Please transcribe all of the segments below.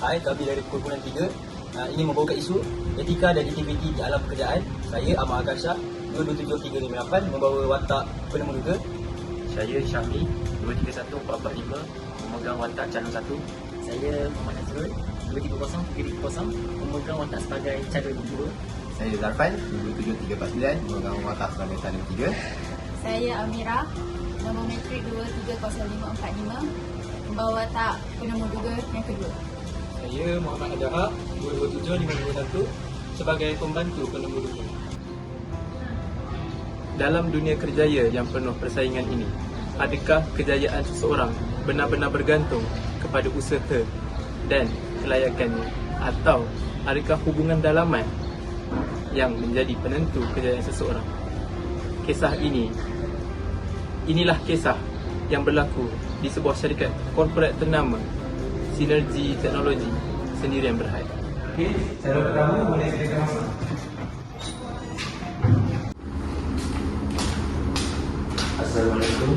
Hai, kami dari Kumpulan 3 uh, ingin membawakan isu etika dan integriti di alam pekerjaan. Saya Ahmad Akasha 27358 membawa watak penemu duga. Saya Syami 231445 memegang watak calon satu. Saya Muhammad Nazrul 230 memegang watak sebagai calon kedua. Saya Zarfan 27349 memegang watak sebagai calon ketiga. Saya Amira, nombor metrik 230545, membawa watak penemu duga yang kedua. Saya Muhammad Adahak 227521 sebagai pembantu penemu duga. Dalam dunia kerjaya yang penuh persaingan ini, adakah kejayaan seseorang benar-benar bergantung kepada usaha dan kelayakannya atau adakah hubungan dalaman yang menjadi penentu kejayaan seseorang? Kisah ini inilah kisah yang berlaku di sebuah syarikat korporat ternama Sinergi Teknologi Sendirian Berhad. Okey, cara pertama boleh silakan masuk. Assalamualaikum.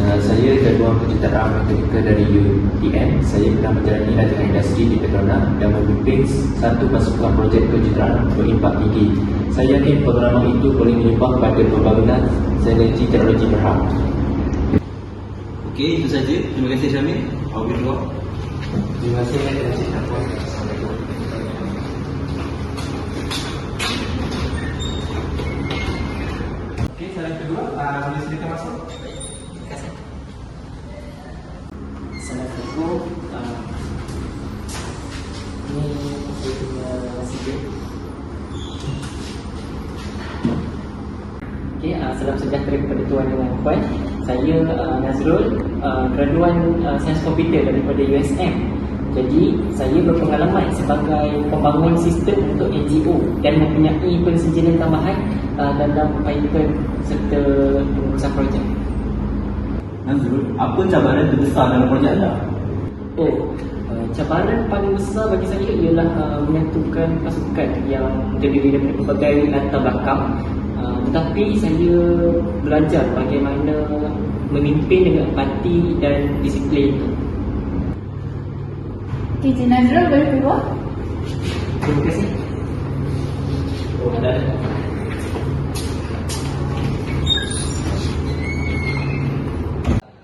Uh, saya jadual penjutaan mekanikal dari UTM. Saya pernah menjalani latihan industri di Petronas dan memimpin satu pasukan projek kejuruteraan berimpak tinggi. Saya yakin pengalaman itu boleh menyumbang pada pembangunan sinergi teknologi berhad. Okey, itu saja. Terima kasih Syamil. Terima kasih dan Assalamualaikum. Okey, salam kedua. Uh, boleh silakan masuk. Okey, uh, salam sejahtera kepada tuan dan puan. Saya uh, Nazrul, uh, graduan uh, Sains Komputer daripada USM. Jadi, saya berpengalaman sebagai pembangun sistem untuk NGO dan mempunyai pensijilan tambahan uh, dalam Python serta pengurusan projek. Nazrul, apa cabaran terbesar dalam projek anda? Oh, cabaran paling besar bagi saya ialah uh, menyatukan pasukan yang terdiri daripada pelbagai latar belakang. Uh, tetapi saya belajar bagaimana memimpin dengan empati dan disiplin. Okey, Cik Nazrul boleh keluar? Terima kasih. Oh, ada.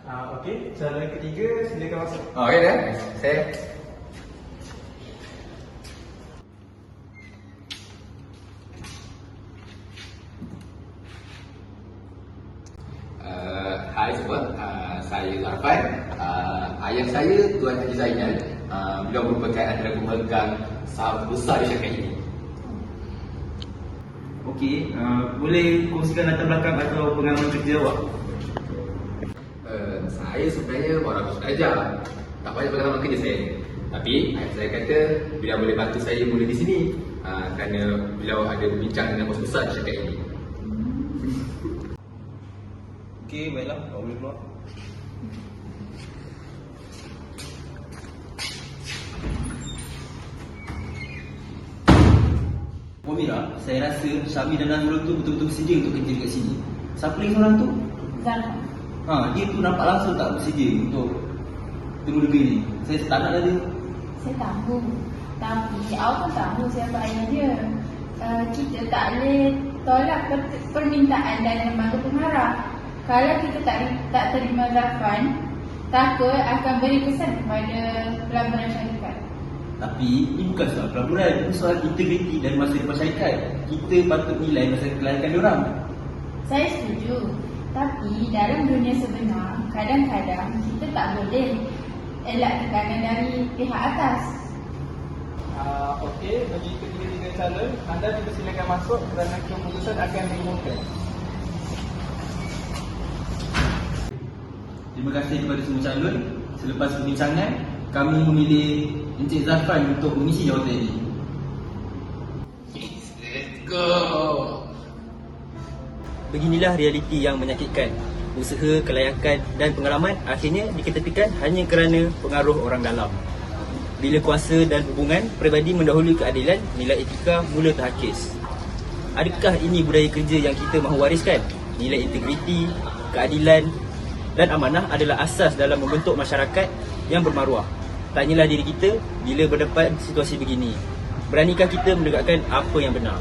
Uh, Okey, cara ketiga silakan masuk. Oh, okey dah. Saya Uh, hai semua, uh, saya Zarfan. Uh, ayah saya Tuan Haji Zainal. Uh, beliau merupakan antara pemegang saham besar di syarikat ini. Okey, uh, boleh kongsikan latar belakang atau pengalaman kerja awak? Uh, saya sebenarnya orang belajar. Tak banyak pengalaman kerja saya. Tapi ayah saya kata beliau boleh bantu saya mula di sini. Uh, kerana beliau ada berbincang dengan bos besar di syarikat ini. Okey, baiklah. Awak boleh keluar. Puan Mira, saya rasa Syami dan Nazrul tu betul-betul bersedia untuk kerja dekat sini. Siapa lagi seorang tu? Zalha. Ha, dia tu nampak langsung tak bersedia untuk temu duga ni. Saya tak nak lah dia. Saya tahu. Tapi awak pun tahu siapa ayah dia. Uh, kita tak boleh tolak per- permintaan dan lembaga pengharap. Kalau kita tak tak terima Zafran, takut akan beri kesan kepada pelaburan syarikat. Tapi ini bukan soal pelaburan, ini soal integriti dan masa depan syarikat. Kita patut nilai masa kelayakan diorang. Saya setuju. Tapi dalam dunia sebenar, kadang-kadang kita tak boleh elak tekanan dari pihak atas. Uh, Okey, bagi ketiga-tiga calon, anda dipersilakan masuk kerana keputusan akan diumumkan. Terima kasih kepada semua calon. Selepas perbincangan, kami memilih Encik Zafran untuk mengisi jawatan ini. Beginilah realiti yang menyakitkan. Usaha, kelayakan dan pengalaman akhirnya diketepikan hanya kerana pengaruh orang dalam. Bila kuasa dan hubungan peribadi mendahului keadilan, nilai etika mula terhakis. Adakah ini budaya kerja yang kita mahu wariskan? Nilai integriti, keadilan dan amanah adalah asas dalam membentuk masyarakat yang bermaruah. Tanyalah diri kita bila berdepan situasi begini. Beranikah kita menegakkan apa yang benar?